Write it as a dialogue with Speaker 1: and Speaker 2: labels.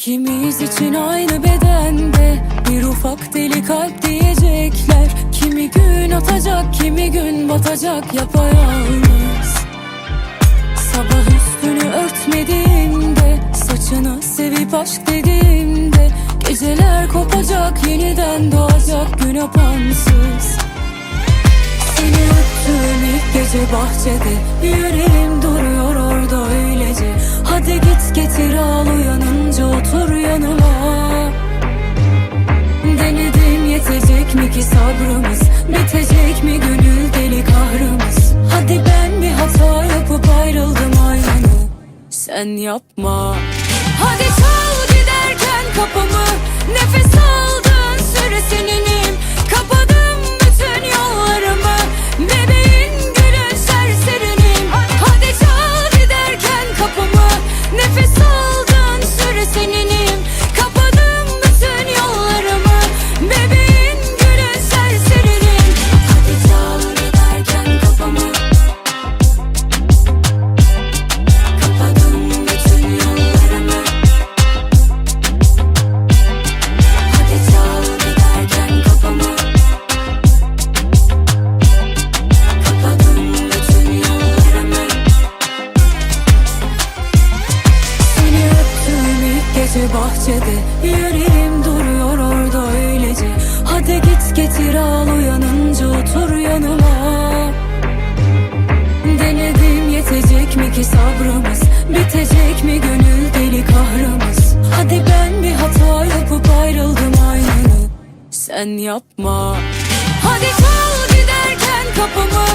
Speaker 1: İkimiz için aynı bedende Bir ufak deli kalp diyecekler. Kimi gün atacak kimi gün batacak yapayalnız. Sabah üstünü örtmediğimde Saçını sevip aşk dediğimde Geceler kopacak yeniden doğacak gün apansız. Seni öptüğüm ilk gece bahçede Yüreğim sabrımız Bitecek mi gönül deli kahrımız? Hadi ben bir hata yapıp ayrıldım aynanı Sen yapma. Hadi çal gece bahçede Yüreğim duruyor orada öylece. Hadi git getir al uyanınca otur yanıma. Denedim yetecek mi ki sabrımız? Bitecek mi gönül deli kahrımız? Hadi ben bir hata yapıp ayrıldım aynanı Sen yapma. Hadi çal giderken kapımı